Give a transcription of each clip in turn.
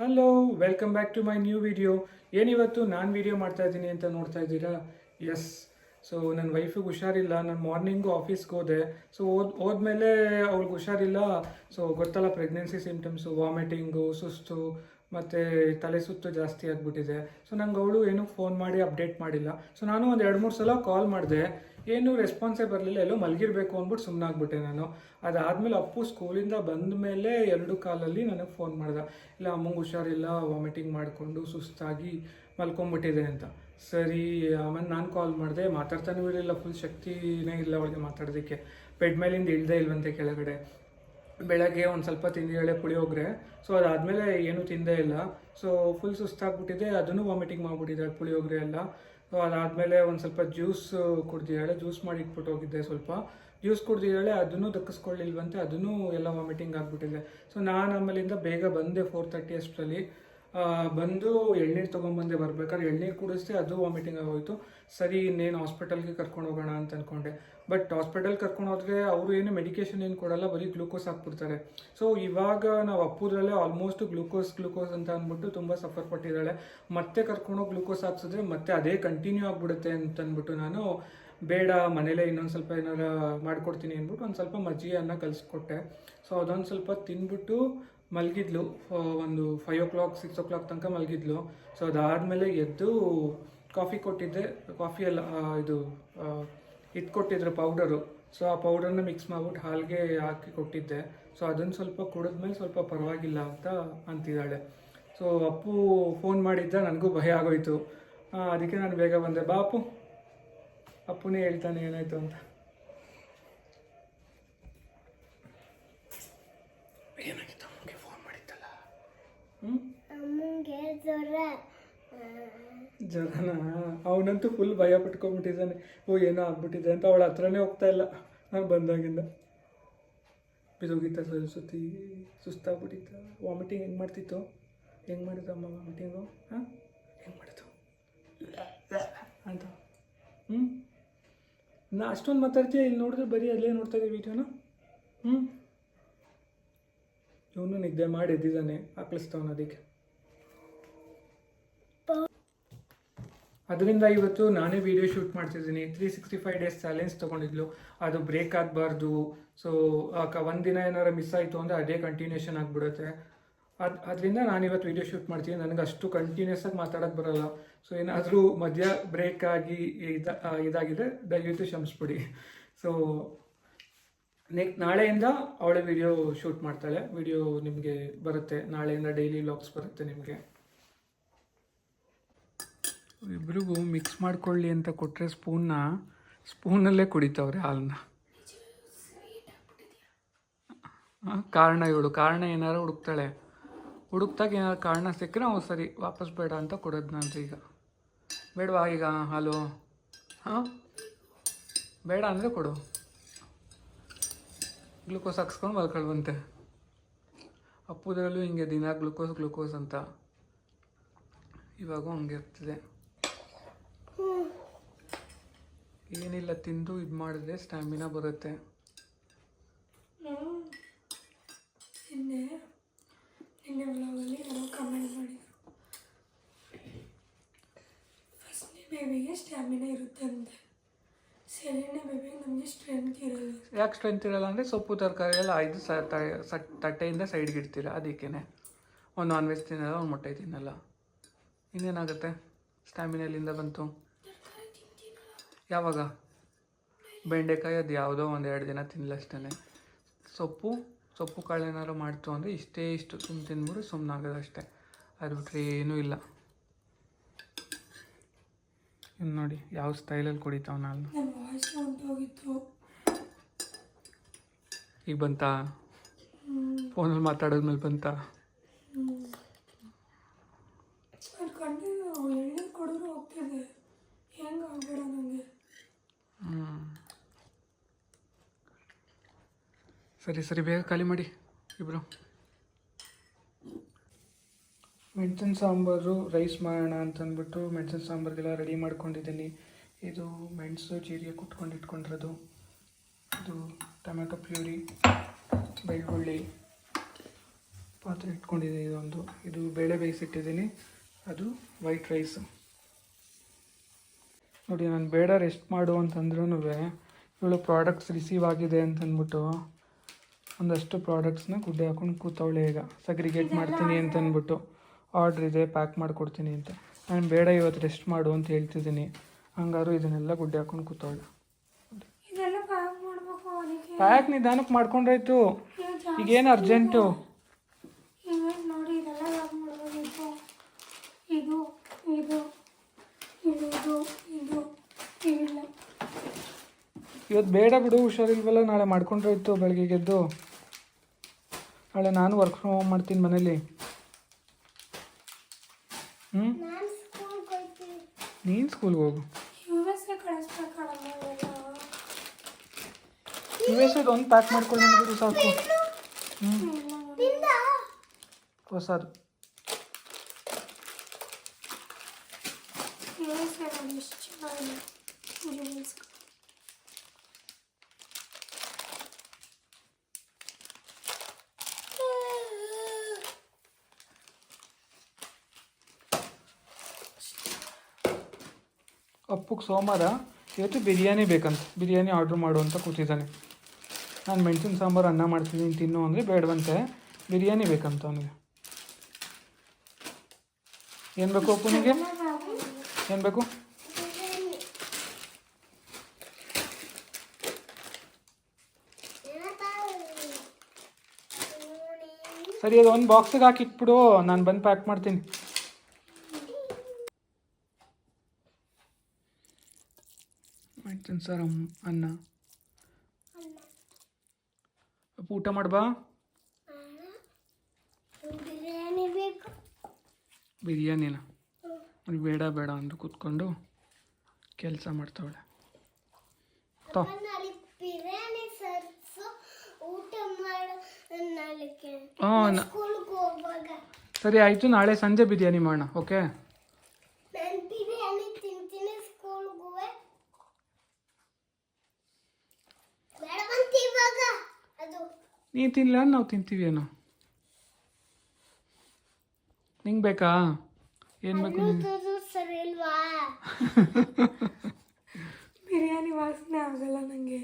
Hello welcome back to my new video ಏನಿವತ್ತು ನಾನು video ಮಾಡ್ತಾ ಇದ್ದೀನಿ ಅಂತ ನೋಡ್ತಾ ಇದ್ದೀರಾ? ಎಸ್ ಸೊ ನನ್ನ ವೈಫಿಗೆ ಹುಷಾರಿಲ್ಲ. ನಾನು ಮಾರ್ನಿಂಗು ಆಫೀಸ್ಗೆ ಹೋದೆ. ಸೊ ಓದ್, ಹೋದ್ಮೇಲೆ ಅವ್ಳಿಗೆ ಹುಷಾರಿಲ್ಲ. ಸೊ ಗೊತ್ತಲ್ಲ ಪ್ರೆಗ್ನೆನ್ಸಿ ಸಿಮ್ಟಮ್ಸು ವಾಮಿಟಿಂಗು ಸುಸ್ತು ಮತ್ತು ತಲೆ ಸುತ್ತು ಜಾಸ್ತಿ ಆಗಿಬಿಟ್ಟಿದೆ. ಸೊ ನಂಗೆ ಅವಳು ಏನೂ ಫೋನ್ ಮಾಡಿ ಅಪ್ಡೇಟ್ ಮಾಡಿಲ್ಲ. ಸೊ ನಾನು ಒಂದು ಎರಡು ಮೂರು ಸಲ ಕಾಲ್ ಮಾಡಿದೆ. ಏನೂ ರೆಸ್ಪಾನ್ಸೇ ಬರಲಿಲ್ಲ. ಎಲ್ಲೋ ಮಲಗಿರಬೇಕು ಅಂದ್ಬಿಟ್ಟು ಸುಮ್ಮನಾಗ್ಬಿಟ್ಟೆ ನಾನು. ಅದಾದಮೇಲೆ ಅಪ್ಪು ಸ್ಕೂಲಿಂದ ಬಂದ ಮೇಲೆ ಎರಡು ಕಾಲಲ್ಲಿ ನನಗೆ ಫೋನ್ ಮಾಡ್ದೆ. ಇಲ್ಲ, ಅಮ್ಮಂಗೆ ಹುಷಾರಿಲ್ಲ ವಾಮಿಟಿಂಗ್ ಮಾಡಿಕೊಂಡು ಸುಸ್ತಾಗಿ ಮಲ್ಕೊಂಡ್ಬಿಟ್ಟಿದೆ ಅಂತ. ಸರಿ, ಆಮೇಲೆ ನಾನು ಕಾಲ್ ಮಾಡಿದೆ. ಮಾತಾಡ್ತಾನೂ ಇರಲಿಲ್ಲ. ಫುಲ್ ಶಕ್ತಿನೇ ಇಲ್ಲ ಅವಳಿಗೆ ಮಾತಾಡೋದಕ್ಕೆ. ಬೆಡ್ ಮೇಲಿಂದ ಇಳ್ದೇ ಇಲ್ವಂತೆ ಕೆಳಗಡೆ. ಬೆಳಗ್ಗೆ ಒಂದು ಸ್ವಲ್ಪ ತಿಂದಿದ್ದಾಳೆ ಪುಳಿಯೋಗರೆ ಸೊ ಅದಾದಮೇಲೆ ಏನೂ ತಿಂದೇ ಇಲ್ಲ. ಸೊ ಫುಲ್ ಸುಸ್ತಾಗ್ಬಿಟ್ಟಿದೆ. ಅದನ್ನು ವಾಮಿಟಿಂಗ್ ಮಾಡಿಬಿಟ್ಟಿದ್ದಾಳೆ ಪುಳಿಯೋಗರೆ ಎಲ್ಲ. ಸೊ ಅದಾದಮೇಲೆ ಒಂದು ಸ್ವಲ್ಪ ಜ್ಯೂಸ್ ಕುಡ್ದಿದ್ದಾಳೆ ಜ್ಯೂಸ್ ಮಾಡಿ ಇಟ್ಬಿಟ್ಟು ಹೋಗಿದ್ದೆ ಸ್ವಲ್ಪ. ಜ್ಯೂಸ್ ಕುಡ್ದಿದ್ದಾಳೆ ಅದನ್ನು ದಕ್ಕಿಸ್ಕೊಳ್ಳಿಲ್ವಂತೆ ಅದನ್ನು ಎಲ್ಲ ವಾಮಿಟಿಂಗ್ ಆಗಿಬಿಟ್ಟಿದೆ. ಸೊ ನಾನು ಆಮೇಲಿಂದ ಬೇಗ ಬಂದೆ ಫೋರ್ ತರ್ಟಿ ಅಷ್ಟರಲ್ಲಿ. ಬಂದು ಎಳ್ನೀರು ತೊಗೊಂಬಂದೆ ಬರ್ಬೇಕಾದ್ರೆ ಎಳ್ನೀರು ಕುಡಿಸ್ದೆ ಅದು ವಾಮಿಟಿಂಗ್ ಆಗೋಯ್ತು. ಸರಿ, ಇನ್ನೇನು ಹಾಸ್ಪಿಟಲ್ಗೆ ಕರ್ಕೊಂಡು ಹೋಗೋಣ ಅಂತ ಅಂದ್ಕೊಂಡೆ ಬಟ್ ಹಾಸ್ಪಿಟಲ್ ಕರ್ಕೊಂಡು ಹೋದ್ರೆ ಅವರು ಏನು ಮೆಡಿಕೇಶನ್ ಏನು ಕೊಡಲ್ಲ, ಬರೀ ಗ್ಲೂಕೋಸ್ ಹಾಕ್ಬಿಡ್ತಾರೆ. ಸೊ ಇವಾಗ ನಾವು ಅಪ್ಪುದ್ರಲ್ಲೇ ಆಲ್ಮೋಸ್ಟ್ ಗ್ಲೂಕೋಸ್ ಗ್ಲೂಕೋಸ್ ಅಂತ ಅಂದ್ಬಿಟ್ಟು ತುಂಬ ಸಫರ್ ಪಟ್ಟಿದ್ದಾಳೆ. ಮತ್ತೆ ಕರ್ಕೊಂಡೋಗಿ ಗ್ಲೂಕೋಸ್ ಹಾಕ್ಸಿದ್ರೆ ಮತ್ತೆ ಅದೇ ಕಂಟಿನ್ಯೂ ಆಗಿಬಿಡುತ್ತೆ ಅಂತ ಅಂದ್ಬಿಟ್ಟು ನಾನು ಬೇಡ, ಮನೇಲೇ ಇನ್ನೊಂದು ಸ್ವಲ್ಪ ಏನಾರ ಮಾಡ್ಕೊಡ್ತೀನಿ ಅಂದ್ಬಿಟ್ಟು ಒಂದು ಸ್ವಲ್ಪ ಮಜ್ಜಿಗೆಯನ್ನು ಕಲಿಸ್ಕೊಟ್ಟೆ. ಸೊ ಅದೊಂದು ಸ್ವಲ್ಪ ತಿಂದ್ಬಿಟ್ಟು ಮಲಗಿದ್ಲು. ಒಂದು five o'clock six o'clock ತನಕ ಮಲಗಿದ್ಲು. ಸೊ ಅದಾದಮೇಲೆ ಎದ್ದು ಕಾಫಿ ಕೊಟ್ಟಿದ್ದೆ. ಕಾಫಿ ಎಲ್ಲ ಇದು ಇದು ಕೊಟ್ಟಿದ್ರು ಪೌಡರು ಸೊ ಆ ಪೌಡರ್ನ ಮಿಕ್ಸ್ ಮಾಡ್ಬಿಟ್ಟು ಹಾಲಿಗೆ ಹಾಕಿ ಕೊಟ್ಟಿದ್ದೆ. ಸೊ ಅದನ್ನು ಸ್ವಲ್ಪ ಕುಡಿದ್ಮೇಲೆ ಸ್ವಲ್ಪ ಪರವಾಗಿಲ್ಲ ಅಂತ ಅಂತಿದ್ದಾಳೆ. ಸೊ ಅಪ್ಪು ಫೋನ್ ಮಾಡಿದ್ದ, ನನಗೂ ಭಯ ಆಗೋಯ್ತು. ಅದಕ್ಕೆ ನಾನು ಬೇಗ ಬಂದೆ. ಬಾ ಅಪ್ಪು. ಅಪ್ಪುನೇ ಹೇಳ್ತಾನೆ, ಏನಾಯ್ತು ಅಂತ. ಏನಾಗಿತ್ತು? ಫೋನ್ ಮಾಡಿದ್ದಲ್ಲ. ಹ್ಞೂ ಜ್ವರ ಅವನಂತೂ ಫುಲ್ ಭಯ ಪಟ್ಕೊಂಡ್ಬಿಟ್ಟಿದ್ದಾನೆ. ಓ, ಏನೋ ಆಗ್ಬಿಟ್ಟಿದೆ ಅಂತ ಅವಳ ಹತ್ರನೇ ಹೋಗ್ತಾ ಇಲ್ಲ. ನಾನು ಬಂದಾಗಿಂದ. ಬಿದೋಗಿತ್ತ ಸತಿ ಸುಸ್ತಾಗ್ಬಿಟ್ಟಿತ್ತ. ವಾಮಿಟಿಂಗ್ ಹೆಂಗೆ ಮಾಡ್ತಿತ್ತು? ಹೆಂಗೆ ಮಾಡಿದ್ದು ಅಮ್ಮ ವಾಮಿಟಿಂಗು ಹಾಂ? ಹೆಂಗೆ ಮಾಡಿದ್ದು? ಅಂತ. ಹ್ಞೂ ನಾ ಅಷ್ಟೊಂದು ಮಾತಾಡ್ತೀಯ? ಇಲ್ಲಿ ನೋಡಿದ್ರೆ ಬರೀ ಅಲ್ಲೇ ನೋಡ್ತಾ ಇದ್ದೀವಿ ವಿಡಿಯೋನ ಹ್ಞೂ ಇವನು ನಿದ್ದೆ ಮಾಡಿ ಎದ್ದಿದ್ದಾನೆ. ಹಾಕ್ಲಿಸ್ತಾವನ ಅದಕ್ಕೆ. ಅದರಿಂದ ಇವತ್ತು ನಾನೇ ವಿಡಿಯೋ ಶೂಟ್ ಮಾಡ್ತಿದ್ದೀನಿ. Three sixty five days challenge ತೊಗೊಂಡಿದ್ಲು. ಅದು ಬ್ರೇಕ್ ಆಗಬಾರ್ದು. ಸೊ ಒಂದಿನ ಏನಾರು ಮಿಸ್ ಆಯಿತು ಅಂದರೆ ಅದೇ ಕಂಟಿನ್ಯೂಷನ್ ಆಗಿಬಿಡುತ್ತೆ. ಅದು, ಅದರಿಂದ ನಾನು ಇವತ್ತು ವಿಡಿಯೋ ಶೂಟ್ ಮಾಡ್ತೀನಿ. ನನಗೆ ಅಷ್ಟು ಕಂಟಿನ್ಯೂಸ್ ಆಗಿ ಮಾತಾಡೋಕ್ಕೆ ಬರೋಲ್ಲ. ಸೊ ಏನಾದರೂ ಮಧ್ಯ ಬ್ರೇಕ್ ಆಗಿ ಇದ ಇದಾಗಿದೆ, ದಯವಿಟ್ಟು ಕ್ಷಮಿಸ್ಬಿಡಿ. ಸೊ ನೆಕ್ ನಾಳೆಯಿಂದ ಅವಳೆ ವಿಡಿಯೋ ಶೂಟ್ ಮಾಡ್ತಾಳೆ. ವಿಡಿಯೋ ನಿಮಗೆ ಬರುತ್ತೆ. ನಾಳೆಯಿಂದ ಡೈಲಿ ವ್ಲಾಗ್ಸ್ ಬರುತ್ತೆ ನಿಮಗೆ. ಇಬ್ರಿಗೂ ಮಿಕ್ಸ್ ಮಾಡ್ಕೊಳ್ಳಿ ಅಂತ ಕೊಟ್ಟರೆ ಸ್ಪೂನ್ನ ಸ್ಪೂನಲ್ಲೇ ಕುಡಿತಾವ್ರೆ ಹಾಲನ್ನ ಕಾರಣ ಇವಳು. ಕಾರಣ ಏನಾರು ಹುಡುಕ್ತಾಳೆ. ಹುಡುಕ್ದಾಗ ಏನಾರು ಕಾರಣ ಸಿಕ್ಕರೆ ಅವು ಸರಿ, ವಾಪಸ್ ಬೇಡ ಅಂತ ಕೊಡೋದು ನಾನು ಈಗ. ಬೇಡವಾ ಈಗ ಹಾಲು? ಹಾಂ? ಬೇಡ ಅಂದರೆ ಕೊಡು. ಗ್ಲುಕೋಸ್ ಹಾಕ್ಸ್ಕೊಂಡು ಮಲ್ಕೊಳ್ವಂತೆ. ಅಪ್ಪುದರಲ್ಲೂ ಹಿಂಗೆ ದಿನ ಗ್ಲೂಕೋಸ್ ಗ್ಲೂಕೋಸ್ ಅಂತ. ಇವಾಗೂ ಹಂಗೆ ಇರ್ತದೆ. ಏನಿಲ್ಲ ತಿಂದು ಇದು ಮಾಡಿದ್ರೆ ಸ್ಟ್ಯಾಮಿನಾ ಬರುತ್ತೆ. ನಿನ್ನೆ ನಿನ್ನೆ ವ್ಲಾಗಲ್ಲಿ ಯಾರೋ ಕಮೆಂಟ್ ಮಾಡಿದ್ರು. ಫಸ್ಟ್ನೇ ಬೇಬಿಗೆ ಸ್ಟ್ಯಾಮಿನಾ ಇರುತ್ತೆ ಅಂತೆ ಸೆಕೆಂಡ್ನೇ ಬೇಬಿಗೆ ನಮಗೆ ಸ್ಟ್ರೆಂತ್ ಇರಲ್ಲ. ಯಾಕೆ ಸ್ಟ್ರೆಂತ್ ಇರಲ್ಲ ಅಂದರೆ ಸೊಪ್ಪು ತರಕಾರಿ ಎಲ್ಲ ಐದು ತಟ್ಟೆಯಿಂದ ಸೈಡ್ಗೆ ಇಡ್ತೀರ ಅದಕ್ಕೇನೆ. ಒಂದು ನಾನ್ ವೆಜ್ ತಿನ್ನಲ್ಲ ಒಂದು ಮೊಟ್ಟೆ ತಿನ್ನಲ್ಲ. ಇನ್ನೇನಾಗುತ್ತೆ? ಸ್ಟ್ಯಾಮಿನಾ ಎಲ್ಲಿಂದ ಬಂತು? ಯಾವಾಗ? ಬೆಂಡೆಕಾಯಿ ಅದು ಯಾವುದೋ ಒಂದು ಎರಡು ದಿನ ತಿನ್ನಲಷ್ಟೇ ಸೊಪ್ಪು ಸೊಪ್ಪು ಕಾಳು ಏನಾದ್ರು ಮಾಡ್ತು ಅಂದರೆ ಇಷ್ಟೇ ಇಷ್ಟು. ಸುಮ್ಮನೆ ತಿಂದ್ಬಿಟ್ಟು ಸುಮ್ಮನೆ ಆಗೋದಷ್ಟೇ ಅದು ಬಿಟ್ಟರೆ ಏನೂ ಇಲ್ಲ. ಇನ್ನು ನೋಡಿ ಯಾವ ಸ್ಟೈಲಲ್ಲಿ ಕುಡಿತಾವ ನಾನು ಈಗ ಬಂತಾ? ಫೋನಲ್ಲಿ ಮಾತಾಡೋದ್ಮೇಲೆ ಬಂತಾ ಅದು ಕಂಟಿನ್ಯೂ ಎಣ್ಣೆ ಕೊಡೋರು ಹೋಗ್ತಿದೆ ಹೆಂಗೆ ಆಗ್ಬೇಡ ನನಗೆ ಹ್ಮ್. ಸರಿ ಸರಿ, ಬೇಗ ಖಾಲಿ ಮಾಡಿ ಇಬ್ಬರು ಮೆಣಸಿನ ಸಾಂಬಾರು ರೈಸ್ ಮಾಡೋಣ ಅಂತಂದ್ಬಿಟ್ಟು ಮೆಣಸಿನ ಸಾಂಬಾರಿಗೆಲ್ಲ ರೆಡಿ ಮಾಡ್ಕೊಂಡಿದ್ದೀನಿ. ಇದು ಮೆಣಸು ಜೀರಿಗೆ ಕುಟ್ಕೊಂಡು ಇಟ್ಕೊಂಡಿರೋದು. ಇದು ಟೊಮೆಟೊ ಪ್ಯೂರಿ, ಬೆಳ್ಳುಳ್ಳಿ, ಪಾತ್ರೆ ಇಟ್ಕೊಂಡಿದ್ದೀನಿ ಇದೊಂದು. ಇದು ಬೇಳೆ ಬೇಯಿಸಿಟ್ಟಿದ್ದೀನಿ. ಅದು ವೈಟ್ ರೈಸ್ ನೋಡಿ, ನಾನು ಬೇಡ ರೆಸ್ಟ್ ಮಾಡು ಅಂತಂದ್ರೂ ಇವಳು ಪ್ರಾಡಕ್ಟ್ಸ್ ರಿಸೀವ್ ಆಗಿದೆ ಅಂತ ಅಂದ್ಬಿಟ್ಟು ಒಂದಷ್ಟು ಪ್ರಾಡಕ್ಟ್ಸ್ನ ಗುಡ್ಡೆ ಹಾಕೊಂಡು ಕೂತವಳೆ ಈಗ. ಸಗ್ರಿಗೇಟ್ ಮಾಡ್ತೀನಿ ಅಂತ ಅಂದ್ಬಿಟ್ಟು ಆರ್ಡ್ರ್ ಇದೆ ಪ್ಯಾಕ್ ಮಾಡಿಕೊಡ್ತೀನಿ ಅಂತ. ನಾನು ಬೇಡ ಇವತ್ತು ರೆಸ್ಟ್ ಮಾಡು ಅಂತ ಹೇಳ್ತಿದ್ದೀನಿ. ಹಂಗಾರು ಇದನ್ನೆಲ್ಲ ಗುಡ್ಡೆ ಹಾಕೊಂಡು ಕೂತವಳೆ. ಪ್ಯಾಕ್ ನಿಧಾನಕ್ಕೆ ಮಾಡ್ಕೊಂಡ್ರಾಯ್ತು. ಈಗೇನು ಅರ್ಜೆಂಟು? ಇವತ್ತು ಬೇಡ ಬಿಡು ಹುಷಾರಿಲ್ವಲ್ಲ ನಾಳೆ ಮಾಡ್ಕೊಂಡ್ರಾಯ್ತು ಬೆಳಗ್ಗೆ ಗೆದ್ದು. ನಾಳೆ ನಾನು ವರ್ಕ್ ಫ್ರಮ್ ಹೋಮ್ ಮಾಡ್ತೀನಿ ಮನೇಲಿ. ಹ್ಞೂ ನಾನು ಸ್ಕೂಲ್ಗೆ ಹೋಗು. ಯು ಎಸ್ ಒಂದು ಪ್ಯಾಕ್ ಮಾಡ್ಕೊಂಡು ಸಾಕು. ಹ್ಞೂ ಹೊಸದು. ಎಸ್ ಅಪ್ಪಗೆ ಸೋಮವಾರ ಇವತ್ತು ಬಿರಿಯಾನಿ ಬೇಕಂತ. ಬಿರಿಯಾನಿ ಆರ್ಡ್ರ್ ಮಾಡು ಅಂತ ಕೂತಿದ್ದಾನೆ. ನಾನು ಮೆಣಸಿನ ಸಾಂಬಾರು ಅನ್ನ ಮಾಡ್ತಿದ್ದೀನಿ ತಿನ್ನು ಅಂದರೆ ಬೇಡವಂತೆ. ಬಿರಿಯಾನಿ ಬೇಕಂತ ಅವನಿಗೆ. ಏನು ಬೇಕು ಅಪ್ಪನಿಗೆ ಏನು ಬೇಕು? ಸರಿ, ಅದು ಒಂದು ಬಾಕ್ಸಿಗೆ ಹಾಕಿಟ್ಬಿಡು. ನಾನು ಬಂದು ಪ್ಯಾಕ್ ಮಾಡ್ತೀನಿ. ಮಾಡ್ತೀನಿ ಸರ್ ಅನ್ನ. ಅಪ್ಪ ಊಟ ಮಾಡ್ಬಾ ಬಿರಿಯಾನಿನ? ಅವ್ನಿಗೆ ಬೇಡ ಬೇಡ ಅಂದು ಕೂತ್ಕೊಂಡು ಕೆಲಸ ಮಾಡ್ತಾವಳೆ. ತೋ. ಹಾಂ ಸರಿ ಆಯಿತು. ನಾಳೆ ಸಂಜೆ ಬಿರಿಯಾನಿ ಮಾಡೋಣ ಓಕೆ ನಾನು ಬಿರಿಯಾನಿ ತಿಂತೀನಿ ಸ್ಕೂಲ್ಗೆ ಬೇಡವಂತ ಇವಾಗ ಅದು ನೀ ತಿನ್ನಲ ನಾವು ತಿಂತೀವಿ ಏನೋ. ನಿಂಗೆ ಬೇಕಾ? ಏನು ಬೇಕು ಬಿರಿಯಾನಿ ವಾಸನೆ ಆಗಲ್ಲ ನನಗೆ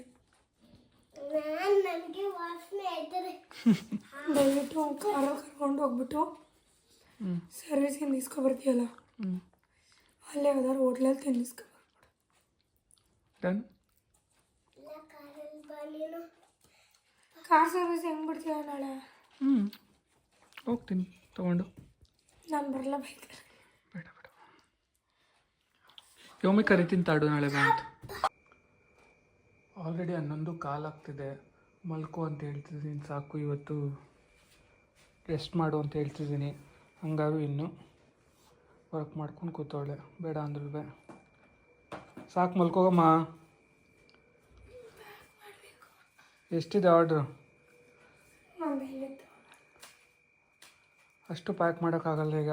ದಯವಿಟ್ಟು ಕಾರ ಕರ್ಕೊಂಡು ಹೋಗ್ಬಿಟ್ಟು ಹ್ಞೂ ಸರ್ವಿಸಿಂದ ಇಸ್ಕೊಬರ್ತೀಯಲ್ಲ ಅಲ್ಲೇ ಯಾವ್ದಾದ್ರು ಹೋಟ್ಲಲ್ಲಿ ತಿನ್ನಿಸ್ಕೊಬರ್ಬಿಡು ಡನ್. ಕಾರ್ ಸರ್ವಿಸ್ ಹೆಂಗೆ ಬಿಡ್ತೀಯ ನಾಳೆ? ಹ್ಞೂ ಹೋಗ್ತೀನಿ ತೊಗೊಂಡು. ನಾನು ಬರಲ್ಲ ಬೈಕ್. ಬೇಡ ಬೇಡ. ಯೋಮಿ ಕರಿತೀನಿ ತಾಡು ನಾಳೆ ಬಂತು ಆಲ್ರೆಡಿ ಹನ್ನೊಂದು ಕಾಲಾಗ್ತಿದೆ ಮಲ್ಕೋ ಅಂತ ಹೇಳ್ತಿದ್ದೀನಿ ಸಾಕು. ಇವತ್ತು ರೆಸ್ಟ್ ಮಾಡು ಅಂತ ಹೇಳ್ತಿದ್ದೀನಿ. ಹಂಗಾರು ಇನ್ನು ವರ್ಕ್ ಮಾಡ್ಕೊಂಡು ಕೂತವಳೆ. ಬೇಡ ಅಂದ್ರೆ ಸಾಕು ಮಲ್ಕೋಗಮ್ಮ. ಎಷ್ಟಿದೆ ಆರ್ಡ್ರು? ಅಷ್ಟು ಪ್ಯಾಕ್ ಮಾಡೋಕ್ಕಾಗಲ್ಲ ಈಗ.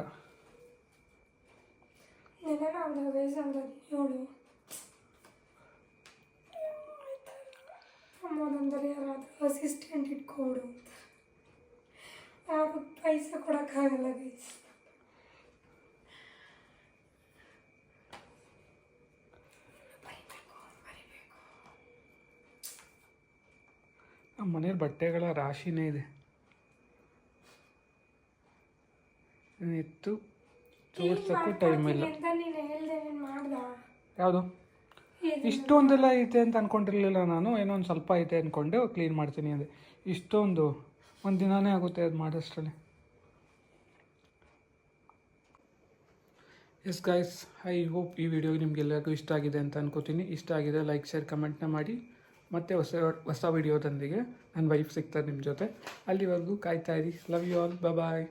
ಅಸಿಸ್ಟೆಂಟ್ ಇಟ್ಕೊಡು. ಯಾರು ಪೈಸೆ ಕೊಡೋಕ್ಕಾಗಲ್ಲ ಗೈಸ್ ನಮ್ಮ ಮನೇಲಿ ಬಟ್ಟೆಗಳ ರಾಶಿನೇ ಇದೆ. ಎತ್ತು ಜೋಡ್ಸೋಕ್ಕೂ ಟೈಮ್ ಇಲ್ಲ. ಯಾವುದು? ಇಷ್ಟೊಂದೆಲ್ಲ ಐತೆ ಅಂತ ಅನ್ಕೊಂಡಿರ್ಲಿಲ್ಲ ನಾನು ಏನೋ ಒಂದು ಸ್ವಲ್ಪ ಐತೆ ಅಂದ್ಕೊಂಡು ಕ್ಲೀನ್ ಮಾಡ್ತೀನಿ ಅಂದೆ. ಇಷ್ಟೊಂದು ಒಂದು ದಿನಾನೇ ಆಗುತ್ತೆ ಅದು ಮಾಡೋಷ್ಟರಲ್ಲಿ. ಎಸ್ ಗಾಯ್ಸ್ ಐ ಹೋಪ್ ಈ ವಿಡಿಯೋ ನಿಮಗೆಲ್ಲರಿಗೂ ಇಷ್ಟ ಆಗಿದೆ ಅಂತ ಅನ್ಕೋತೀನಿ. ಇಷ್ಟ ಆಗಿದೆ ಲೈಕ್ ಶೇರ್ ಕಮೆಂಟ್ನ ಮಾಡಿ. ಮತ್ತೆ ಹೊಸ ಹೊಸ ವಿಡಿಯೋದೊಂದಿಗೆ ನನ್ನ ವೈಫ್ ಸಿಗ್ತಾರೆ ನಿಮ್ಮ ಜೊತೆ. ಅಲ್ಲಿವರೆಗೂ ಕಾಯ್ತಾ ಇರಿ. Love you all bye